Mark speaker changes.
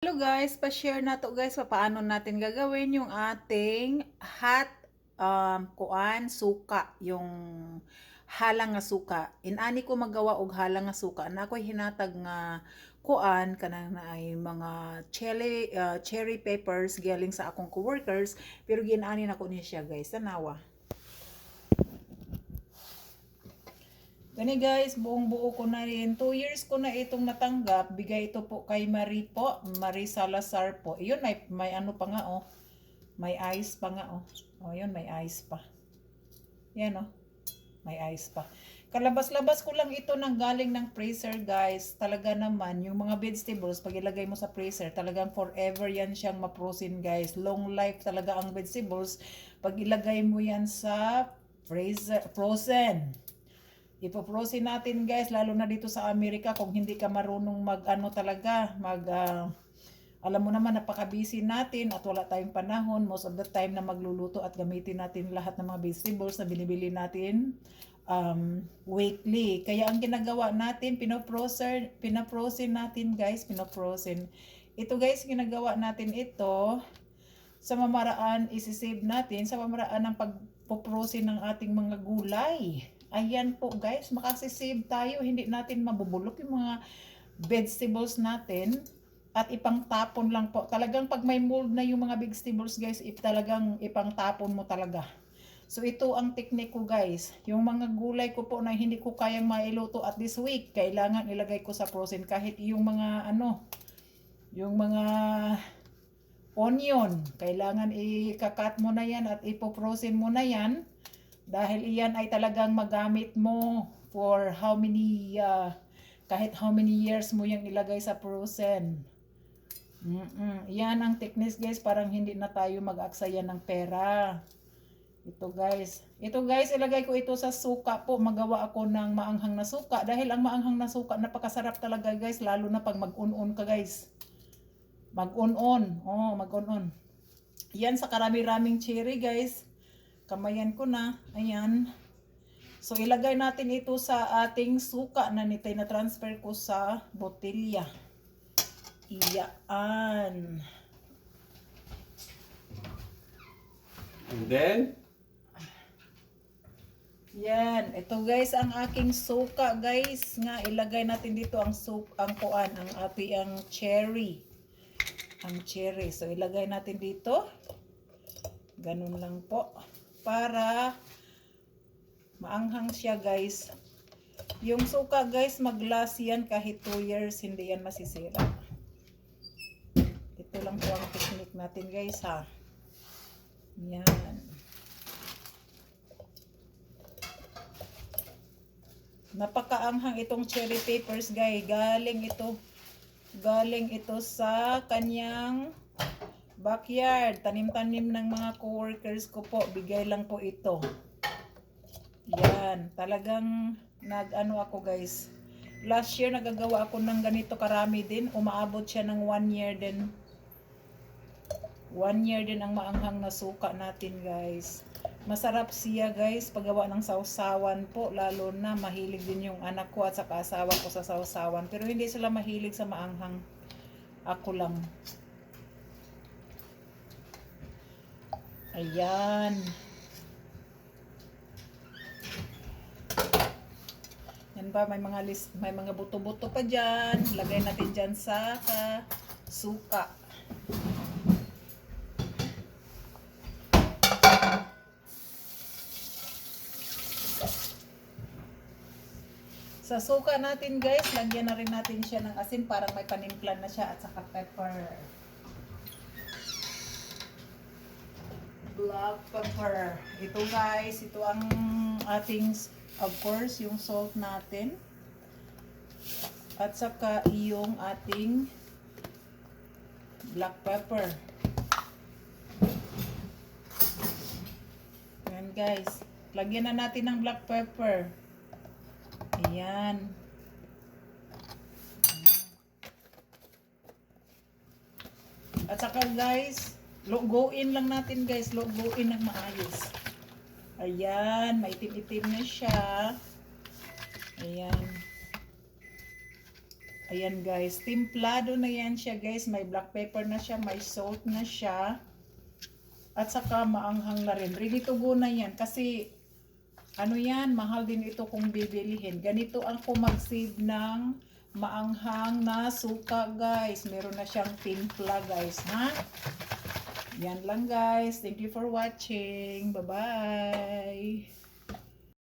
Speaker 1: Hello guys, pa-share na to guys paano natin gagawin yung ating hot um, kuan suka, yung halang nga suka. Inani ko magawa og halang nga suka na ako'y hinatag nga kuan kanang na ay mga cherry uh, cherry peppers galing sa akong coworkers pero ginani na ko niya siya guys. Tanawa. Gani guys, buong buo ko na rin. 2 years ko na itong natanggap. Bigay ito po kay Marie po. Marie Salazar po. Yun, may, may ano pa nga oh. May ice pa nga oh. Oh, yun, may ice pa. Yan oh. May ice pa. Kalabas-labas ko lang ito ng galing ng freezer guys. Talaga naman, yung mga vegetables, pag ilagay mo sa freezer, talagang forever yan siyang maprosin guys. Long life talaga ang vegetables. Pag ilagay mo yan sa freezer, frozen. Ipoprosin natin guys, lalo na dito sa Amerika kung hindi ka marunong mag ano talaga, mag ah, alam mo naman napaka-busy natin at wala tayong panahon most of the time na magluluto at gamitin natin lahat ng mga vegetables na binibili natin um, weekly. Kaya ang ginagawa natin, pinoprosen, pinoprosen natin guys, pinoprosen. Ito guys, ginagawa natin ito sa mamaraan isi-save natin sa mamaraan ng pagpoprosin ng ating mga gulay. Ayan po guys, makasisave tayo. Hindi natin mabubulok yung mga vegetables natin at ipang tapon lang po. Talagang pag may mold na yung mga vegetables guys, if talagang ipang tapon mo talaga. So ito ang technique ko guys. Yung mga gulay ko po na hindi ko kayang mailuto at this week, kailangan ilagay ko sa frozen kahit yung mga ano, yung mga onion, kailangan ikakat mo na yan at ipoprosen mo na yan dahil iyan ay talagang magamit mo for how many, uh, kahit how many years mo yung ilagay sa frozen. Mm-mm. Yan ang techniques guys, parang hindi na tayo mag-aksaya ng pera. Ito guys. Ito guys, ilagay ko ito sa suka po. Magawa ako ng maanghang na suka. Dahil ang maanghang na suka, napakasarap talaga guys. Lalo na pag mag-un-un ka guys. Mag-un-on. Oh, mag-un-on. Yan sa karami-raming cherry guys. Kamayan ko na. Ayan. So ilagay natin ito sa ating suka na nitay na transfer ko sa botilya. Iyaan.
Speaker 2: And then,
Speaker 1: Yan, ito guys ang aking suka guys nga ilagay natin dito ang suka ang kuan ang ati ang cherry. Ang cherry. So ilagay natin dito. Ganun lang po para maanghang siya guys. Yung suka guys mag-last yan kahit 2 years hindi yan masisira. Ito lang po ang technique natin guys ha. Yan. Napakaanghang itong cherry papers, guys. Galing ito. Galing ito sa kanyang backyard. Tanim-tanim ng mga coworkers ko po. Bigay lang po ito. Yan. Talagang nag-ano ako, guys. Last year, nagagawa ako ng ganito karami din. Umaabot siya ng one year din. One year din ang maanghang na suka natin, guys. Masarap siya guys, paggawa ng sausawan po, lalo na mahilig din yung anak ko at saka asawa ko sa sausawan. Pero hindi sila mahilig sa maanghang. Ako lang. Ayan. Yan ba, may mga list, may mga buto-buto pa dyan. Lagay natin dyan sa ka, suka. Sa suka natin guys, lagyan na rin natin siya ng asin parang may panimplan na siya at saka pepper. Black pepper. Ito guys, ito ang ating, of course, yung salt natin. At saka yung ating black pepper. Yan guys. Lagyan na natin ng black pepper. Ayan. At saka guys, logoin lang natin guys, logoin ng maayos. Ayan, maitim-itim na siya. Ayan. Ayan guys, timplado na yan siya guys. May black pepper na siya, may salt na siya. At saka maanghang na rin. Ready to go na yan kasi ano yan, mahal din ito kung bibilihin. Ganito ako mag-save ng maanghang na suka guys. Meron na siyang timpla guys, ha? Yan lang guys. Thank you for watching. Bye-bye.